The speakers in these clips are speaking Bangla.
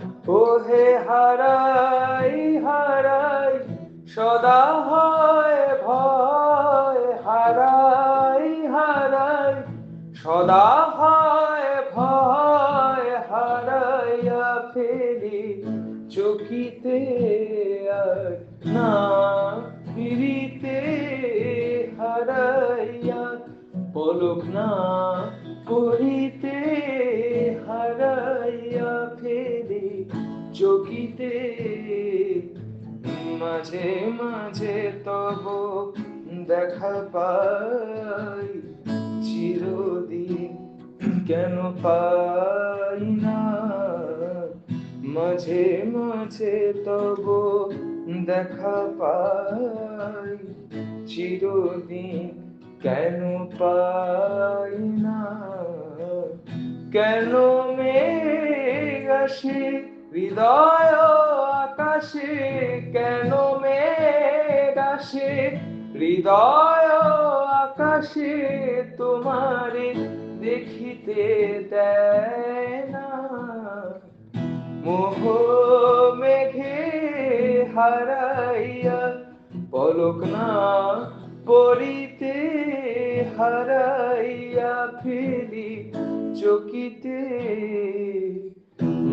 আখিতে ও হে হারাই হারাই, সদা হয় ভয়, হারাই হারাই, সদা হয় ভয় হারাইয়া ফেলি চকিতে না ফিরিতে হারাইয়া পলক না পড়িতে হারাইয়া ফেলি চকিতে মাঝে মাঝে তব দেখা পাই, চিরদিন কেন পাই না? মাঝে মাঝে তব দেখা পাই, চিরদিন কেন পাই না? কেন মেঘ আসে হৃদয় আকাশে কেন মেঘ হৃদয় আকাশে তোমারে দেখিতে দেয় না। মোহ মেঘে হারাইয়া পলক না পড়িতে, হারাইয়া ফেলি চকিতে।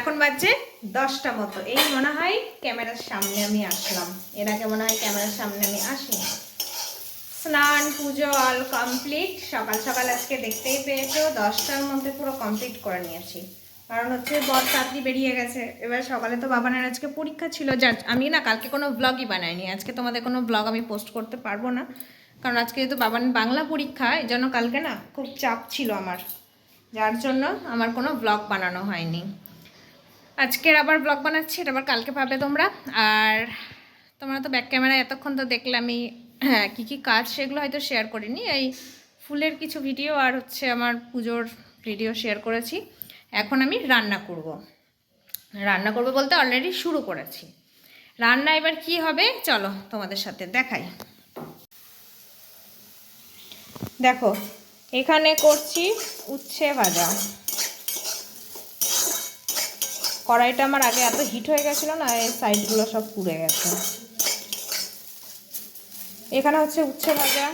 এখন বাজছে দশটা মতো। এই মনে হয় ক্যামেরার সামনে আমি আসলাম। এর আগে মনে হয় ক্যামেরার সামনে আমি আসিনি। স্নান, পুজো অল কমপ্লিট সকাল সকাল আজকে দেখতেই পেয়েছ, দশটার মধ্যে পুরো কমপ্লিট করে নিয়েছি। কারণ হচ্ছে বর চাকরি বেরিয়ে গেছে। এবার সকালে তো বাবানের আজকে পরীক্ষা ছিল, যার আমি না কালকে কোনো ব্লগই বানাইনি। আজকে তোমাদের কোনো ব্লগ আমি পোস্ট করতে পারব না। কারণ আজকে যেহেতু বাবান বাংলা পরীক্ষা, এই জন্য কালকে না খুব চাপ ছিল আমার। যার জন্য আমার কোনো ব্লগ বানানো হয়নি। আজকের আবার ব্লগ বানাচ্ছি, এটা আবার কালকে পাবে তোমরা। আর তোমরা তো ব্যাক ক্যামেরায় এতক্ষণ তো দেখলে আমি কী কী কাজ সেগুলো হয়তো শেয়ার করিনি। এই ফুলের কিছু ভিডিও আর হচ্ছে আমার পুজোর ভিডিও শেয়ার করেছি। এখন আমি রান্না করব। রান্না করব বলতে অলরেডি শুরু করেছি। রান্না এবার কি হবে? চলো তোমাদের সাথে দেখাই। দেখো, এখানে করছি উচ্ছে ভাজা। কড়াইটা আমার আগে এত হিট হয়ে গেছিল না, এই সাইডগুলো সব পুড়ে গেছে। এখানে হচ্ছে উচ্ছে ভাজা।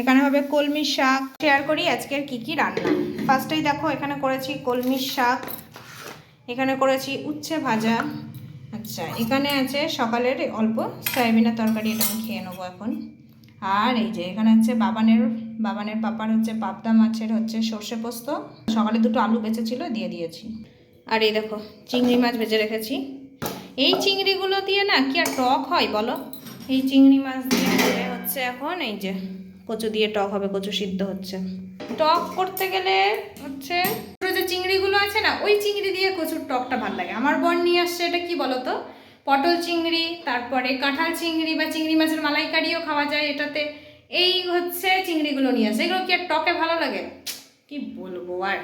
এখানে হবে কলমি শাক। শেয়ার করি আজকের কি কি রান্না। ফার্স্টেই দেখো, এখানে করেছি কলমি শাক, এখানে করেছি উচ্ছে ভাজা। আচ্ছা এখানে আছে সকালের অল্প সয়াবিনের তরকারি, এটা আমি খেয়ে নেব এখন। আর এই যে এখানে হচ্ছে বাবানের বাবানের পাপার হচ্ছে পাবদা মাছের হচ্ছে সর্ষে পোস্ত। সকালে দুটো আলু বেঁচেছিল, দিয়ে দিয়েছি। আর এই দেখো, চিংড়ি মাছ ভেজে রেখেছি। এই চিংড়িগুলো দিয়ে না কি আর টক হয় বলো? এই চিংড়ি মাছ দিয়ে হচ্ছে এখন এই যে কচু দিয়ে টক হবে, কচু সিদ্ধ হচ্ছে। টক করতে গেলে হচ্ছে যে চিংড়িগুলো আছে না, ওই চিংড়ি দিয়ে কচুর টকটা ভালো লাগে। আমার বর নিয়ে আসছে এটা কি বলো তো? পটল চিংড়ি, তারপরে কাঁঠাল চিংড়ি বা চিংড়ি মাছের মালাইকারিও খাওয়া যায় এটাতে। এই হচ্ছে চিংড়িগুলো নিয়ে আসে। এগুলো কি আর টকে ভালো লাগে? কি বলব আর?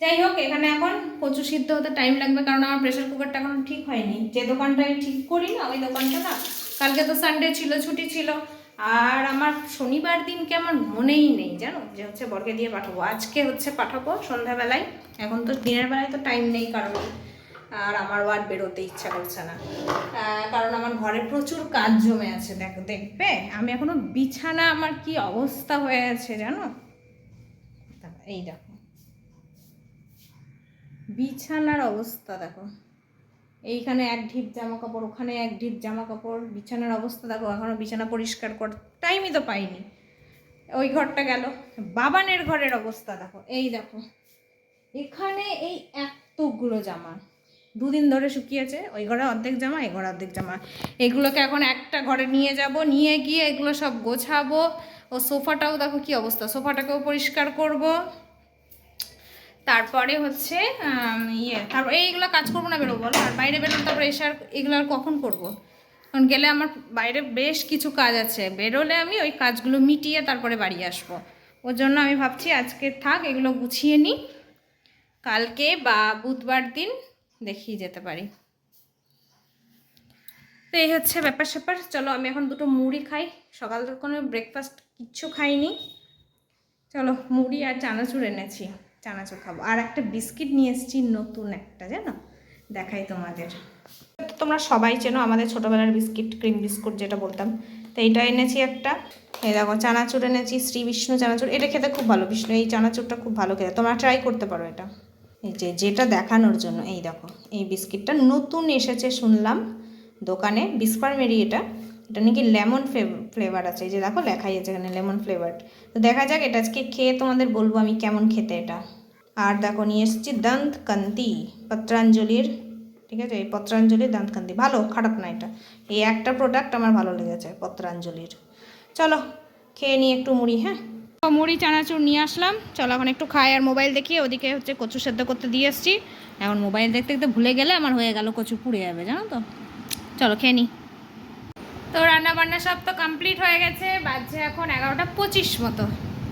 যাই হোক, এখানে এখন কচু সিদ্ধ হতে টাইম লাগবে কারণ আমার প্রেশার কুকারটা এখন ঠিক হয়নি। যে দোকানটা আমি ঠিক করি না, ওই দোকানটা না, কালকে তো সানডে ছিল, ছুটি ছিল। আর আমার শনিবার দিনকে আমার মনেই নেই, জানো? যে হচ্ছে বরকে দিয়ে পাঠাবো। আজকে হচ্ছে পাঠাবো সন্ধ্যাবেলায়। এখন তো দিনের বেলায় তো টাইম নেই কারণ আর আমার আর বেরোতে ইচ্ছা করছে না। কারণ আমার ঘরে প্রচুর কাজ জমে আছে, দেখো, দেখবে? আমি এখনও বিছানা, আমার কি অবস্থা হয়ে আছে, জানো? এই দেখো। বিছানার অবস্থা, দেখো। এইখানে এক ঢিপ জামা কাপড় ওখানে এক ঢিপ জামা কাপড় বিছানার অবস্থা, দেখো এখনও বিছানা পরিষ্কার কর টাইমই তো পাইনি। ওই ঘরটা গেল। বাবানের ঘরের অবস্থা, দেখো, এই দেখো। এখানে এই এতগুলো জামা। দুদিন ধরে শুকিয়েছে, ওই ঘরে অর্ধেক জামা, এই ঘরে অর্ধেক জামা। এগুলোকে এখন একটা ঘরে নিয়ে যাব, নিয়ে গিয়ে এগুলো সব গোছাবো। ও সোফাটাও, দেখো, কি অবস্থা? সোফাটাকেও পরিষ্কার করব। তারপরে হচ্ছে ইয়ে তারপর এইগুলো কাজ করব না বেরোবো, বলো। আর বাইরে বেরোলে তারপরে এসে আর এগুলো আর কখন করব? কারণ গেলে আমার বাইরে বেশ কিছু কাজ আছে। বেরোলে আমি ওই কাজগুলো মিটিয়ে তারপরে বাড়ি আসব। ওর জন্য আমি ভাবছি আজকে থাক, এগুলো গুছিয়ে নিই। কালকে বা বুধবার দিন দেখিয়ে যেতে পারি। তো এই হচ্ছে ব্যাপার স্যাপার। চলো, আমি এখন দুটো মুড়ি খাই। সকাল কোনো ব্রেকফাস্ট কিচ্ছু খাইনি। চলো, মুড়ি আর চানাচুর এনেছি। চানাচুর খাব। আর একটা বিস্কিট নিয়ে এসেছি, নতুন একটা, জানো? দেখাই তোমাদের। তোমরা সবাই চেনো আমাদের ছোটোবেলার বিস্কিট, ক্রিম বিস্কুট যেটা বলতাম। তো এইটা এনেছি একটা। এই দেখো, চানাচুর এনেছি, শ্রী বিষ্ণু চানাচুর। এটা খেতে খুব ভালো, বিষ্ণু, এই চানাচুরটা খুব ভালো খেতে। তোমরা ট্রাই করতে পারো এটা। এই যে, যেটা দেখানোর জন্য, এই দেখো, এই বিস্কিটটা নতুন এসেছে শুনলাম দোকানে, বিস্পার মেরি এটা। এটা নাকি লেমন ফ্লেভার আছে, এই যে দেখো লেখাই আছে এখানে লেমন ফ্লেভার তো দেখা যাক এটা আজকে খেয়ে তোমাদের বলব আমি কেমন খেতে এটা। আর দেখো নিয়ে এসেছি দন্ত কান্তি পত্রাঞ্জলির, ঠিক আছে? এই পত্রাঞ্জলির দাঁত কান্তি ভালো, খারাপ না এটা। এই একটা প্রোডাক্ট আমার ভালো লেগেছে, পত্রাঞ্জলির। চলো, খেয়ে নিই একটু মুড়ি হ্যাঁ? মুড়ি, চানাচুর নিয়ে আসলাম। চলো এখন একটু খাই আর মোবাইল দেখি, ওদিকে হচ্ছে কচু সেদ্ধ করতে দিয়ে এসছি। এখন মোবাইল দেখতে দেখতে ভুলে গেলে আমার হয়ে গেল কচু পুড়ে যাবে, জানো তো? চলো, খেয়ে নিই তো রান্না বান্না সব তো কমপ্লিট হয়ে গেছে, বাজছে এখন এগারোটা পঁচিশ মতো।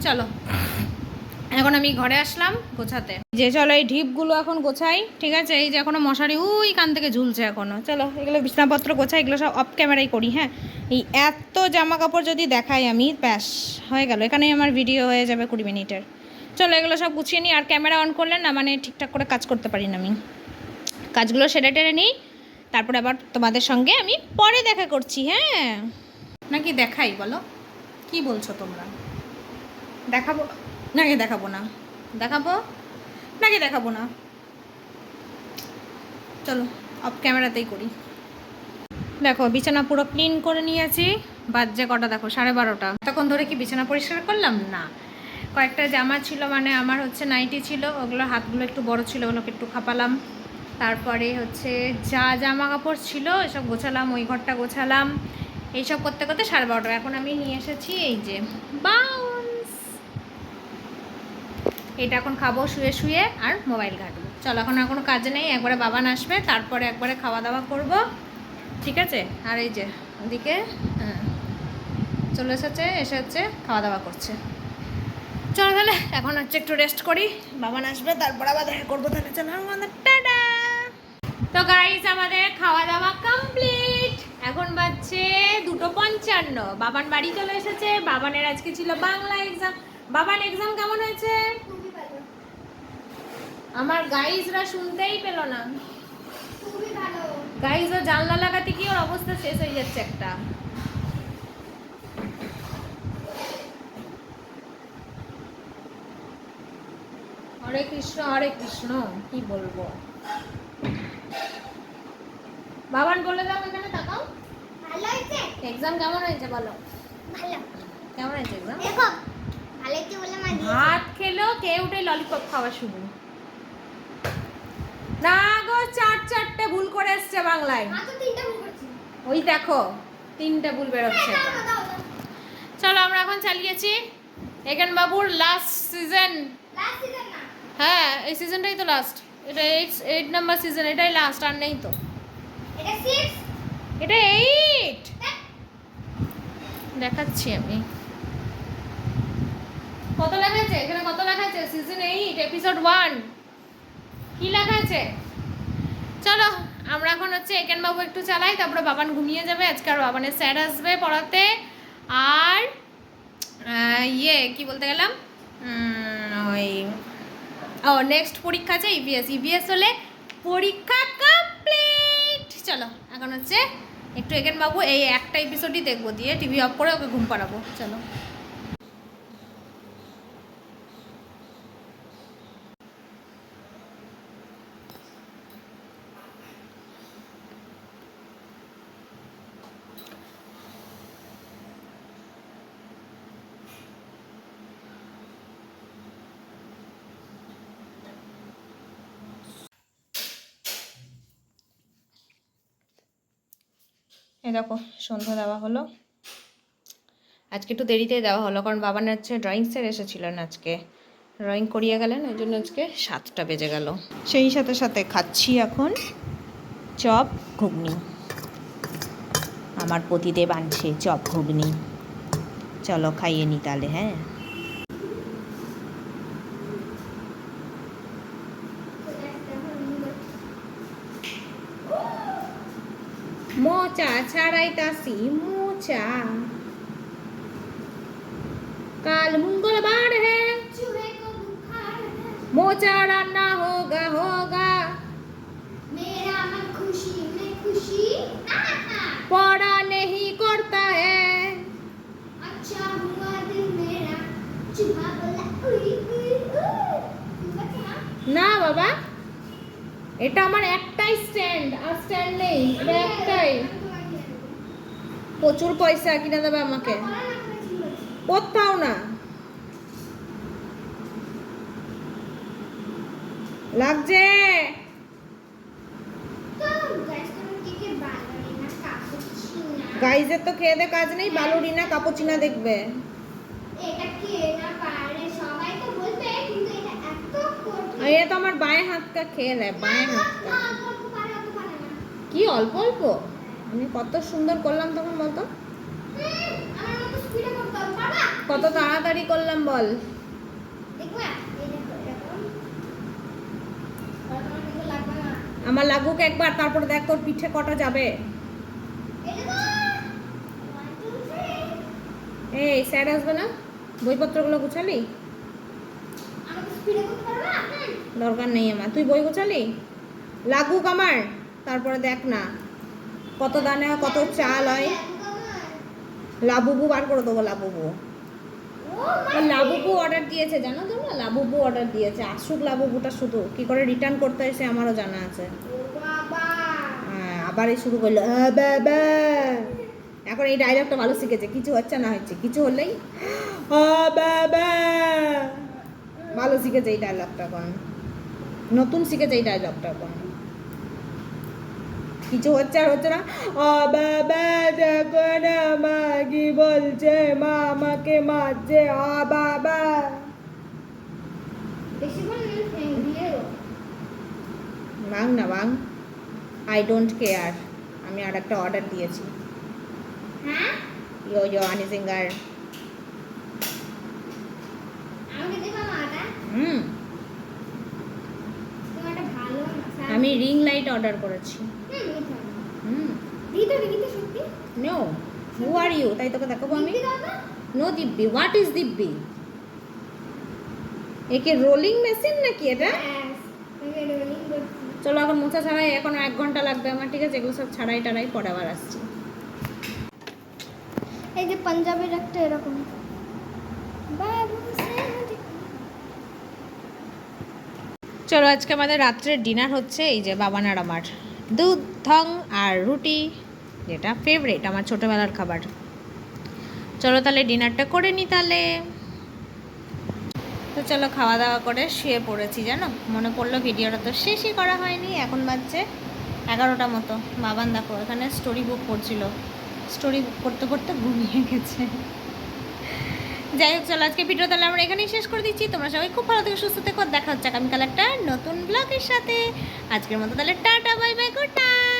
চলো। এখন আমি ঘরে আসলাম গোছাতে। যে চলো এই ঢিপগুলো এখন গোছাই, ঠিক আছে? এই যে এখনও মশারি, উই, কান থেকে ঝুলছে এখনও। চলো, এগুলো বিছনাপত্র গোছাই, এগুলো সব অফ ক্যামেরাই করি হ্যাঁ? এই এত জামা কাপড় যদি দেখাই আমি, ব্যাস, হয়ে গেল। এখানেই আমার ভিডিও হয়ে যাবে কুড়ি মিনিটের। চলো, এগুলো সব গুছিয়ে নিই, আর ক্যামেরা অন করলে না মানে ঠিকঠাক করে কাজ করতে পারি না আমি। কাজগুলো সেরে টেরে নিই তারপরে আবার তোমাদের সঙ্গে আমি পরে দেখা করছি হ্যাঁ? নাকি দেখাই বলো? কি বলছো তোমরা? দেখাবো? নাকি দেখাবো না? দেখাবো? নাকি দেখাবো না? চলো অফ ক্যামেরাতেই করি। দেখো, বিছানা পুরো ক্লিন করে নিয়েছি। বাজে কটা? দেখো, সাড়ে বারোটা। তখন ধরে কি বিছানা পরিষ্কার করলাম? না। কয়েকটা জামা ছিল মানে আমার হচ্ছে নাইটি ছিল, ওগুলো হাতগুলো একটু বড় ছিল, ওগুলোকে একটু খাপালাম। তারপরে হচ্ছে যা জামা কাপড় ছিল এসব গোছালাম ওই ঘরটা গোছালাম। এইসব করতে করতে সাড়ে বারোটা এখন আমি নিয়ে এসেছি এই যে বাউন্স। এটা এখন খাব শুয়ে শুয়ে আর মোবাইল ঘাটবো। চলো এখন আর কোনো কাজ নেই একবারে বাবান আসবে তারপরে একবারে খাওয়া দাওয়া করব। ঠিক আছে? আর এই যে ওদিকে হ্যাঁ, চলে এসেছে এসে হচ্ছে খাওয়া দাওয়া করছে। চলো তাহলে এখন হচ্ছে একটু রেস্ট করি বাবান আসবে তারপর আবার দেখা করব তাহলে। চলো টাটা! তো গাইজ আমাদের খাওয়া দাওয়া কমপ্লিট এখন বাজছে দুটো পঞ্চান্ন। বাবান বাড়ি চলে এসেছে। বাবানের আজকে ছিল বাংলা এক্সাম বাবান এক্সাম কেমন হয়েছে? আমার গাইজরা শুনতেই পেল না। গাইজ ও জানলা লাগাতে কি ওর অবস্থা শেষ হয়ে যাচ্ছে একটা। হরে কৃষ্ণ হরে কৃষ্ণ কি বলব? বাবান বলে দাও এখানে তাকাও। ভালো হয়েছে? এক্সাম কেমন হয়েছে বলো? ভালো। কেমন হয়েছে এক্সাম দেখো ভালো হয়েছে বলে মা ভাত খেলো কে উঠে ললিপপ খাওয়া শুরু। না গো চার চারটে ভুল করে এসছে বাংলায়। মা তো তিনটা ভুল করছি। ওই দেখো তিনটে ভুল বেরোচ্ছে। দাও। চলো আমরা এখন চালিয়েছি। এখান বাবুর লাস্ট সিজন। হ্যাঁ এই সিজনটাই তো লাস্ট এটা এইট এইট নাম্বার সিজন এটাই লাস্ট আর নেই তো। এটা। এইট দেখাচ্ছি আমি। কত লেখা আছে এখানে কত লেখা আছে সিজন এইট এপিসোড ওয়ান কি লেখা আছে চলো, আমরা এখন হচ্ছে একেন বাবু একটু চালাই, তারপরে বাবান ঘুমিয়ে যাবে। আজকে আর বাবানের স্যার আসবে পড়াতে। আর ইয়ে কি বলতে গেলাম? ওই, ও নেক্সট পরীক্ষা আছে ইভিএস ইভিএস হলে পরীক্ষা চলো, এখন হচ্ছে একটু এগেন বাবু এই একটা এপিসোডই দেখব, দিয়ে টিভি অফ করে ওকে ঘুম পাড়াবো, চলো। দেখো, সন্ধ্যা দেওয়া হলো। আজকে একটু দেরিতে দেওয়া হলো, কারণ বাবা হচ্ছে ড্রয়িং স্যার এসেছিলেন আজকে। ড্রয়িং করিয়ে গেলেন, ওই জন্য আজকে সাতটা বেজে গেল। সেই সাথে সাথে খাচ্ছি এখন চপ ঘুগনি। আমার পতিদেব আনছে চপ ঘুগনি। চলো খাইয়ে নি তাহলে হ্যাঁ? মোচা ছাড়াইতাছি মোচা কাল মঙ্গলবার মোচা রান্না হোগা হোগা। পড়া নেই করতা হে। না বাবা এটা আমার একটাই স্ট্যান্ড আর স্ট্যান্ড নেই একটাই। প্রচুর পয়সা কিনে দেবে আমাকে। কোথাও না। লাগছে। গাইজের তো খেয়ে দে কাজ নেই বালুরিনা কাপুচিনা দেখবে। আর, এ তো আমার বাঁয়ে হাতটা খেয়ে নেয়, বাঁয়ে হাতটা কি অল্প অল্প? আমি কত সুন্দর করলাম তখন বলতো কত তাড়াতাড়ি করলাম বল। আমার লাগুক একবার, তারপর দেখ তোর পিঠে কটা যাবে। এই, স্যার আসবে না? বইপত্রগুলো গুছালি? দরকার নেই আমার। তুই বই গুছালি? লাগুক আমার, তারপরে দেখ না। কত দানে হয় কত চাল হয়? লাবুবু বার করে দেবো লাবুবু। লাবুবু অর্ডার দিয়েছে জানো তো না লাবুবু অর্ডার দিয়েছে। আসুক লাবুবুটা শুধু। কি করে রিটার্ন করতে হয় সে আমারও জানা আছে। হ্যাঁ, আবার এই শুরু করল। "আ, বাবা এখন এই ডায়লগটা ভালো শিখেছে। কিছু হচ্ছে না হচ্ছে। কিছু হলেই "আ, বাবা ভালো শিখেছে এই ডায়লগটা এখন। নতুন শিখেছে এই ডায়লগটা এখন। কিছু হচ্ছে আর হচ্ছে না? "আ, বাবা দেখো না মা কি বলছে মা আমাকে মারছে আ বাবা বাং না বাং আই ডোন্ট কেয়ার আমি আর একটা অর্ডার দিয়েছি। হ্যাঁ? ইয়ো ইয়ো আনি সিঙ্গার হুম। আমি রিং লাইট অর্ডার করেছি। হুম। নো হু আর ইউ তাই তোকে দেখাবো আমি। নো দিব্যি। হোয়াট ইজ দিব্যি? একে রোলিং মেশিন নাকি এটা? করছি। চলো এখন মোছা ছাড়াই এখন এক ঘণ্টা লাগবে আমার ঠিক আছে? এগুলো সব ছাড়াই টাড়াই পরে আবার আসছি। এই যে পাঞ্জাবের একটা এরকম। চলো আজকে আমাদের রাত্রের ডিনার হচ্ছে এই যে বাবান আর আমার দুধ থং আর রুটি, যেটা ফেভারিট আমার ছোটোবেলার খাবার। চলো তাহলে ডিনারটা করে নি তাহলে। তো চলো খাওয়া দাওয়া করে শুয়ে পড়েছি, জানো? মনে পড়ল ভিডিওটা তো শেষই করা হয়নি, এখন বাজছে এগারোটা মতো। বাবান দেখো, এখানে স্টোরি বুক করছিল। স্টোরি বুক করতে করতে ঘুমিয়ে গেছে। যাই হোক, চলো আজকে ভিডিও তাহলে আমরা এখানেই শেষ করে দিচ্ছি। তোমরা সবাই খুব ভালো থেকে, সুস্থ থেকো। দেখা হচ্ছে আগামীকাল একটা নতুন ব্লগের সাথে। আজকের মতো তাহলে tata bye bye good night